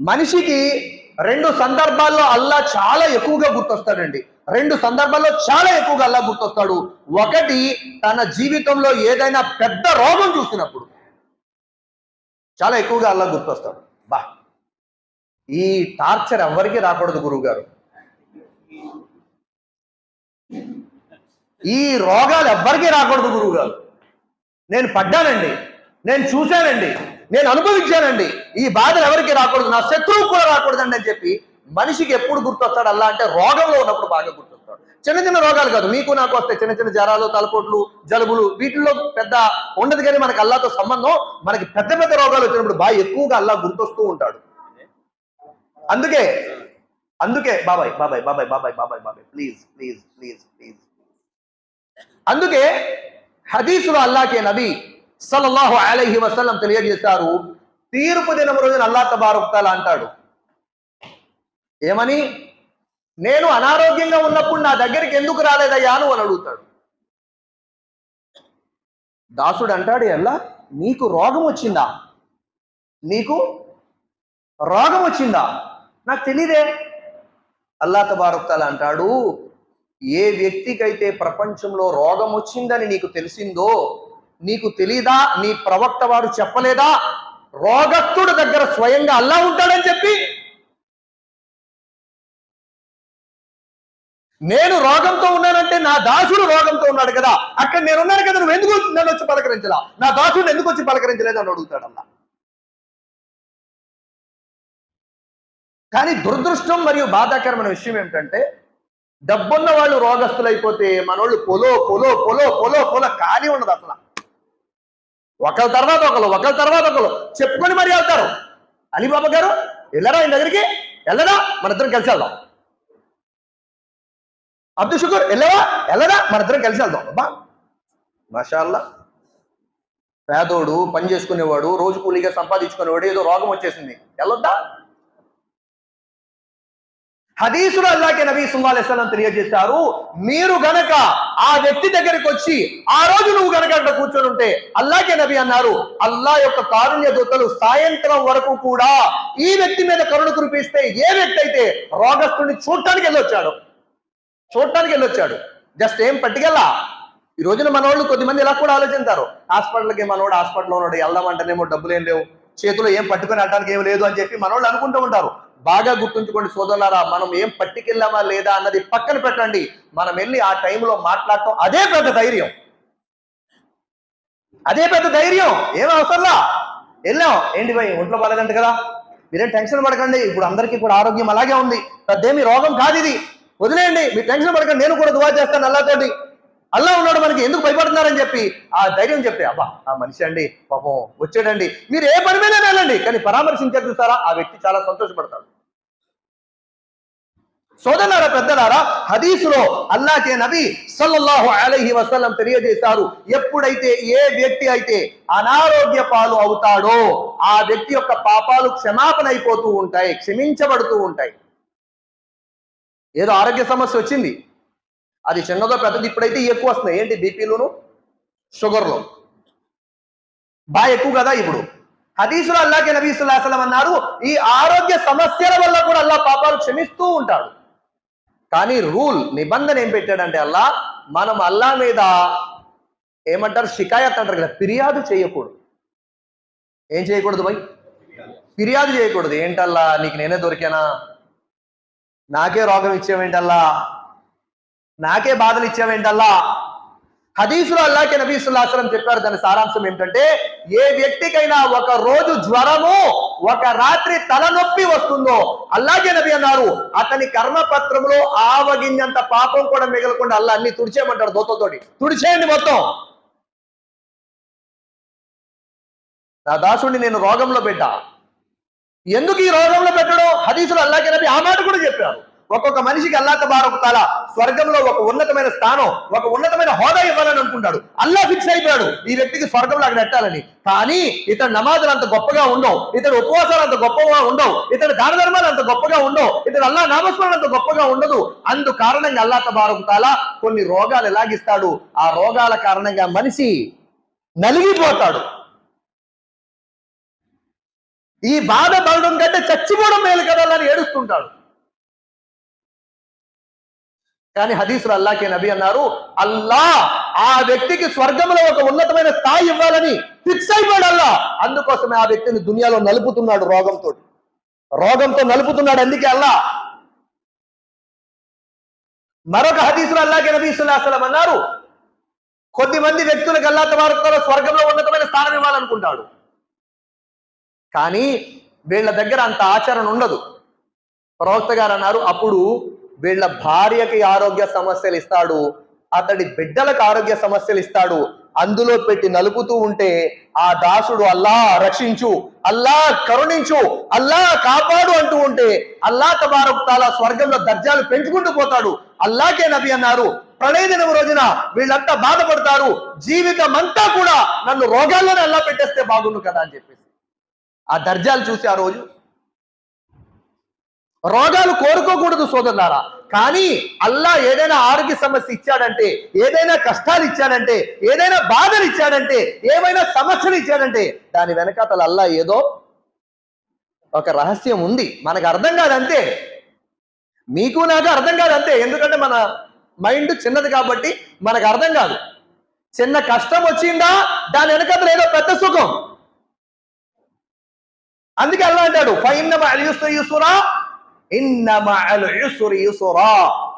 మనిషికి రెండు సందర్భాల్లో అల్లా చాలా ఎక్కువగా గుర్తొస్తాడండి. రెండు సందర్భాల్లో చాలా ఎక్కువగా అల్లా గుర్తొస్తాడు. ఒకటి తన జీవితంలో ఏదైనా పెద్ద రోగం చూసినప్పుడు చాలా ఎక్కువగా అల్లా గుర్తొస్తాడు. బా ఈ టార్చర్ ఎవరికి రాకూడదు గురువు గారు ఈ రోగాలు ఎవ్వరికీ రాకూడదు గురువు గారు నేను పడ్డానండి. నేను చూశానండి. నేను అనుభవించానండి. ఈ బాధలు ఎవరికి రాకూడదు నా శత్రువు కూడా రాకూడదండి అని చెప్పి మనిషికి ఎప్పుడు గుర్తొస్తాడు? అల్లా అంటే రోగంలో ఉన్నప్పుడు బాగా గుర్తొస్తాడు. చిన్న చిన్న రోగాలు కాదు మీకు నాకు వస్తాయి. చిన్న చిన్న జ్వరాలు తలపోట్లు జలుబులు వీటిల్లో పెద్ద ఉండదు కానీ మనకి అల్లాతో సంబంధం. మనకి పెద్ద పెద్ద రోగాలు వచ్చినప్పుడు బాగా ఎక్కువగా అల్లా గుర్తొస్తూ ఉంటాడు. అందుకే అందుకే బాబాయ్ బాబాయ్ బాబాయ్ బాబాయ్ బాబాయ్ బాబాయ్ ప్లీజ్ ప్లీజ్ ప్లీజ్ ప్లీజ్ అందుకే హదీసులో అల్లాకే నబీ సల్లల్లాహు అలహి వసల్లం తెలియజేశారు. తీర్పు దినం రోజున అల్లా తబారుక్తాల అంటాడు. ఏమని? నేను అనారోగ్యంగా ఉన్నప్పుడు నా దగ్గరికి ఎందుకు రాలేదయ్యా అని అని అడుగుతాడు. దాసుడు అంటాడు ఎల్లా నీకు రోగం వచ్చిందా? నీకు రోగం వచ్చిందా? నాకు తెలియదే అల్లా తబారుక్తాల అంటాడు ఏ వ్యక్తికైతే ప్రపంచంలో రోగం వచ్చిందని నీకు తెలిసిందో నీకు తెలీదా? నీ ప్రవక్త వారు చెప్పలేదా? రోగస్తుడు దగ్గర స్వయంగా అల్లా ఉంటాడని చెప్పి? నేను రోగంతో ఉన్నానంటే నా దాసుడు రోగంతో ఉన్నాడు కదా. అక్కడ నేను ఉన్నాను కదా నువ్వు ఎందుకు నన్ను వచ్చి పలకరించలా? నా దాసుడు ఎందుకు వచ్చి పలకరించలేదు అని అడుగుతాడు కానీ దురదృష్టం మరియు బాధాకరమైన విషయం ఏమిటంటే డబ్బున్న వాళ్ళు రోగస్తులైపోతే మనోళ్ళు పొలో పొలో పొలో పొలో పొలో ఖాళీ ఉండదు అసలు. ఒకరి తర్వాత ఒకరు ఒకరి తర్వాత ఒకరు చెప్పుకొని మరి వెళ్తారు. అలీబాబా గారు వెళ్ళరా ఆయన దగ్గరికి? వెళ్ళరా? మన ఇద్దరం కలిసి వెళ్దాం. అబ్దుల్ షుకూర్ వెళ్ళవా? వెళ్ళరా? మన ఇద్దరం కలిసి వెళ్దాం. అబ్బా. మషాల్లా. పేదోడు పని చేసుకునేవాడు రోజు కూలీగా సంపాదించుకునేవాడు ఏదో రోగం వచ్చేసింది. వెళ్ళొద్దా? హదీసులు అల్లాకే నబీ సుల్లాహం తెలియజేశారు మీరు గనక ఆ వ్యక్తి దగ్గరికి వచ్చి ఆ రోజు నువ్వు గనక అక్కడ కూర్చొని ఉంటే అల్లాకే నబీ అన్నారు అల్లా యొక్క కారుణ్య దూతలు సాయంత్రం వరకు కూడా ఈ వ్యక్తి మీద కరుణ కురిపిస్తే ఏ వ్యక్తి అయితే రోగస్తుని చూడటానికి వెళ్ళొచ్చాడు? చూడటానికి వెళ్ళొచ్చాడు. జస్ట్ ఏం పట్టుకెళ్ళా? ఈ రోజున మనోళ్ళు కొద్దిమంది ఇలా కూడా ఆలోచిస్తారు హాస్పిటల్కి మనోడు హాస్పిటల్లో ఉన్నాడు వెళ్దామంటేనేమో డబ్బులు ఏం లేవు చేతిలో ఏం పట్టుకొని అడటానికి ఏం లేదు అని చెప్పి మనోళ్ళు అనుకుంటూ ఉంటారు. బాగా గుర్తుంచుకోండి సోదరులారా మనం ఏం పట్టుకెళ్ళామా లేదా అన్నది పక్కన పెట్టండి. మనం వెళ్ళి ఆ టైంలో మాట్లాడటం అదే పెద్ద ధైర్యం. అదే పెద్ద ధైర్యం. ఏం అవసరంలా? వెళ్ళాం. ఏంటి భయ్ ఒంట్లో బాలేదంట కదా? మీరేం టెన్షన్ పడకండి. ఇప్పుడు అందరికీ కూడా ఆరోగ్యం అలాగే ఉంది. పెద్దేమి రోగం కాదు ఇది. వదిలేయండి. మీరు టెన్షన్ పడకండి. నేను కూడా దువా చేస్తాను అల్లాతోటి అల్లా ఉన్నాడు మనకి ఎందుకు భయపడుతున్నారని చెప్పి ఆ ధైర్యం చెప్పి అబ్బా ఆ మనిషి అండి పాపం వచ్చాడండి. మీరు ఏ పని మీద వెళ్ళండి. కానీ పరామర్శించారు చూసారా ఆ వ్యక్తి చాలా సంతోషపడతాడు. సోదరులారా పెద్దలారా హదీసులో అల్లాకే నబి సల్లల్లాహు అలైహి వసల్లం తెలియజేశారు ఎప్పుడైతే ఏ వ్యక్తి అయితే అనారోగ్య పాలు అవుతాడో ఆ వ్యక్తి యొక్క పాపాలు క్షమాపణ అయిపోతూ ఉంటాయి క్షమించబడుతూ ఉంటాయి. ఏదో ఆరోగ్య సమస్య వచ్చింది. అది చిన్నదో పెద్దది ఇప్పుడైతే ఎక్కువ వస్తున్నాయి. ఏంటి బీపీలోను? షుగర్లో. బాగా ఎక్కువ కదా ఇప్పుడు. హదీసులో అల్లాకే నబీ అసలం అన్నారు ఈ ఆరోగ్య సమస్యల వల్ల కూడా అల్లా పాపాలు క్షమిస్తూ ఉంటాడు. కానీ రూల్ నిబంధన ఏం పెట్టాడంటే అల్లా మనం అల్లా మీద ఏమంటారు షికాయత్ అంటారు కదా ఫిర్యాదు చేయకూడదు. ఏం చేయకూడదు భయ్? ఫిర్యాదు చేయకూడదు. ఏంటల్లా నీకు నేనే దొరికానా? నాకే రోగం ఇచ్చేవేంటల్లా? నాకే బాధలు ఇచ్చావేంటల్లా? హదీసులో అల్లాకే నబీ సుల్లాసలం చెప్పారు దాని సారాంశం ఏంటంటే ఏ వ్యక్తికైనా ఒక రోజు జ్వరము ఒక రాత్రి తలనొప్పి వస్తుందో అల్లాగే నబీ అన్నారు అతని కర్మపత్రంలో ఆవగింజంత పాపం కూడా మిగలకుండా అల్లా అన్ని తుడిచేయమంటాడు దోతతోటి తుడిచేయండి మొత్తం. నా దాసుడిని నేను రోగంలో పెట్టా. ఎందుకు ఈ రోగంలో పెట్టడం? హదీసులు అల్లాగే నబీ ఆ మాట కూడా చెప్పారు. ఒక్కొక్క మనిషికి అల్లా తాలా స్వర్గంలో ఒక ఉన్నతమైన స్థానం ఒక ఉన్నతమైన హోదా ఇవ్వాలని అనుకుంటాడు. అల్లా ఫిక్స్ అయిపోయాడు. ఈ వ్యక్తికి స్వర్గంలో అక్కడ పెట్టాలని కానీ ఇతడు నమాజులు అంత గొప్పగా ఉండవు. ఇతడు ఉపవాసాలు అంత గొప్పగా ఉండవు. ఇతడు దాన ధర్మాలు అంత గొప్పగా ఉండవు. ఇతని అల్లా నామస్మరణ అంత గొప్పగా ఉండదు. అందు కారణంగా అల్లా తబారకుతాల కొన్ని రోగాలు ఎలాగిస్తాడు? ఆ రోగాల కారణంగా మనిషి నలిగిపోతాడు. ఈ బాధ పడడం కంటే చచ్చిపోవడం మేలు కదా అని ఏడుస్తుంటాడు. కానీ హదీసులు అల్లాకే నబి అన్నారు అల్లా ఆ వ్యక్తికి స్వర్గంలో ఒక ఉన్నతమైన స్థాయి ఇవ్వాలని ఫిక్స్ అయిపోయాడు అల్లా అందుకోసమే ఆ వ్యక్తిని దునియాలో నలుపుతున్నాడు రోగంతో. రోగంతో నలుపుతున్నాడు అందుకే అల్లా మరొక హదీసులు అల్లాకే నబీ సుల్లాహలం అన్నారు కొద్ది మంది వ్యక్తులకు అల్లా తబారకుతాలో స్వర్గంలో ఉన్నతమైన స్థానం ఇవ్వాలనుకుంటాడు. కానీ వీళ్ళ దగ్గర అంత ఆచరణ ఉండదు. ప్రవక్త గారు అన్నారు అప్పుడు వీళ్ళ భార్యకి ఆరోగ్య సమస్యలు ఇస్తాడు అతడి బిడ్డలకు ఆరోగ్య సమస్యలు ఇస్తాడు. అందులో పెట్టి నలుపుతూ ఉంటే ఆ దాసుడు అల్లా రక్షించు అల్లా కరుణించు అల్లా కాపాడు అంటూ ఉంటే అల్లా తబారక్ తాలా స్వర్గంలో దర్జాలు పెంచుకుంటూ పోతాడు. అల్లాకే నబి అన్నారు. ప్రళయ దినం రోజున వీళ్ళంతా బాధపడతారు. జీవితం అంతా కూడా నన్ను రోగాల్లోనే అల్లా పెట్టేస్తే బాగుండు కదా అని చెప్పేసి. ఆ దర్జాలు చూసి ఆ రోజు రోగాలు కోరుకోకూడదు సోదరులారా. కానీ అల్లా ఏదైనా ఆరోగ్య సమస్య ఇచ్చాడంటే ఏదైనా కష్టాలు ఇచ్చాడంటే ఏదైనా బాధలు ఇచ్చాడంటే ఏమైనా సమస్యలు ఇచ్చాడంటే దాని వెనకాతల అల్లా ఏదో ఒక రహస్యం ఉంది. మనకు అర్థం కాదంతే. మీకు నాకు అర్థం కాదంతే. ఎందుకంటే మన మైండ్ చిన్నది కాబట్టి మనకు అర్థం కాదు. చిన్న కష్టం వచ్చిందా? దాని వెనకాతల ఏదో పెద్ద సుఖం. అందుకే అల్లా అంటాడు ఫైన్ యూసురా ఇన్నమ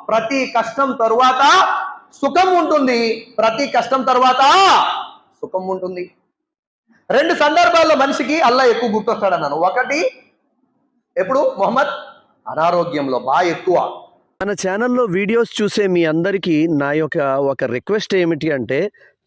ప్రతి కష్టం తరువాత సుఖం ఉంటుంది. ప్రతి కష్టం తరువాత సుఖం ఉంటుంది. రెండు సందర్భాల్లో మనిషికి అల్లా ఎక్కువ గుర్తొస్తాడు అన్నాను ఒకటి ఎప్పుడు? మొహమ్మద్ అనారోగ్యంలో బాగా ఎక్కువ. మన ఛానల్లో వీడియోస్ చూసే మీ అందరికీ నా యొక్క ఒక రిక్వెస్ట్ ఏమిటి అంటే